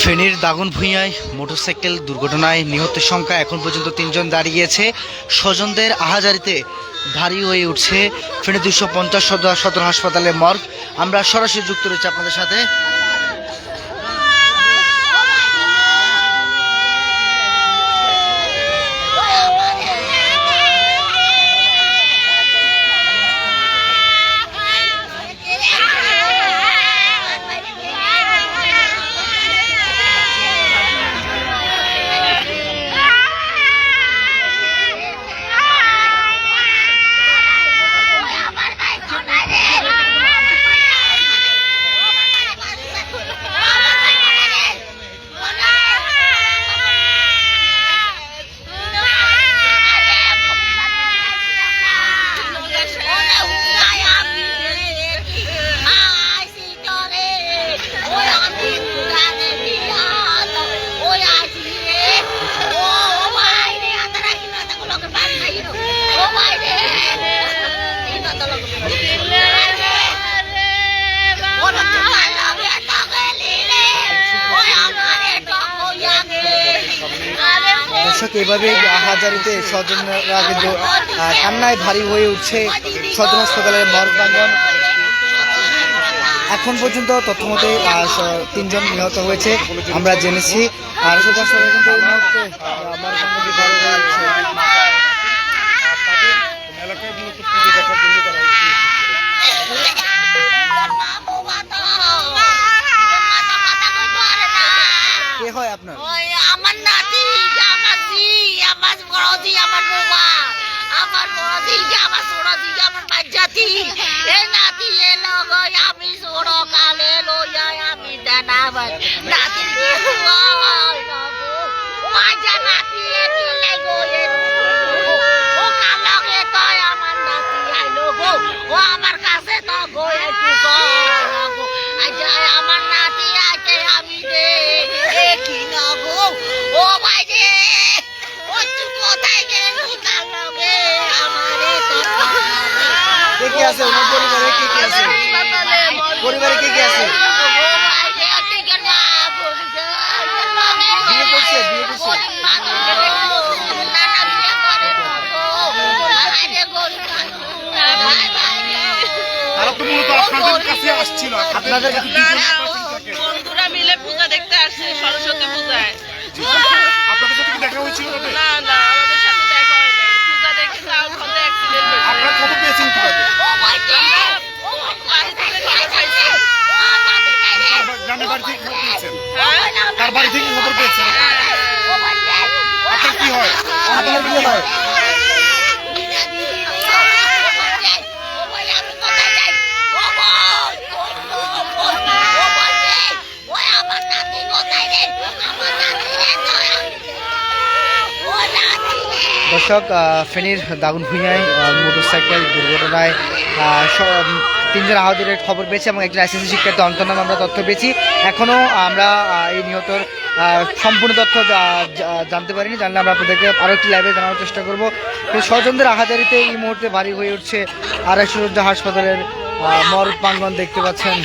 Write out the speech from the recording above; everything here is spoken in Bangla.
ফেনীর দাগন ভূঁইয়ায় মোটরসাইকেল দুর্ঘটনায় নিহতের সংখ্যা এখন পর্যন্ত তিনজন দাঁড়িয়েছে। স্বজনদের আহাজারিতে ভারী হয়ে উঠছে ফেনী দুশো পঞ্চাশ সদর হাসপাতালে মর্গ। আমরা সরাসরি যুক্ত রয়েছি আপনাদের সাথে। দর্শক এভাবে হাজারিতে স্বজনরা কিন্তু কান্নায় ভারী হয়ে উঠছে সদর হাসপাতালের মর্গ প্রাঙ্গন এখন পর্যন্ত তথ্য মতে তিনজন নিহত হয়েছে। আমরা জেনেছি। আর সদর হাসপাতালে কিন্তু আমার বড় জি আমার বৌমা। আমার বড় জি আমার ছোট জি আমার বাচ্চাতি এ নাতি এলো আমি ছোট কালে লইয়া আমি দানা বাজ নাতি কি হয় না গো বাজা নাতি এলে গো এ ও কালকে তো আমার নাতি আইলো গো ও আমার কাছে তো গো একটু গো আচ্ছা আমার নাতি আছে আমি দে এ কি না গো ও ভাই রে ও তুই কোথায় গেলি কালকে আমারে তো কে কে আছে ওনার পরিবারে কে কে আছে পরিবারে কে কে আছে বিয়ে করছে বিয়ে করছে তারা তো মূলত আপনাদের কাছে আসছিল। আপনাদের কাছে বন্ধুরা মিলে পূজা দেখতে আসছে সরস্বতী পূজায়। আপনাদের সাথে কি দেখা হয়েছিল না না আমাদের সাথে দেখা পূজা দেখে যাওয়ার পথে অ্যাক্সিডেন্ট হয়েছে। আপনারা খবর পেয়েছেন গ্রামের বাড়ি থেকে খবর হ্যাঁ? বাড়ি থেকে খবর পেয়েছেন? আপনার কি হয়? আপনার কি হয়? দর্শক ফেনীর দাগুন ভুঁইয়ায় মোটরসাইকেল দুর্ঘটনায় তিনজন আহতের খবর পেয়েছি এবং একজন আইসিসি শিক্ষার্থী অন্তর আমরা তথ্য পেয়েছি। এখনও আমরা এই নিহতর সম্পূর্ণ তথ্য জানতে পারিনি। জানলে আমরা আপনাদেরকে আরও একটি লাইভে জানানোর চেষ্টা করব। স্বজনদের আহাজারিতে এই মুহূর্তে ভারী হয়ে উঠছে আড়াইশো হাসপাতালের আহ, মর্গ প্রাঙ্গণ দেখতে পাচ্ছেন।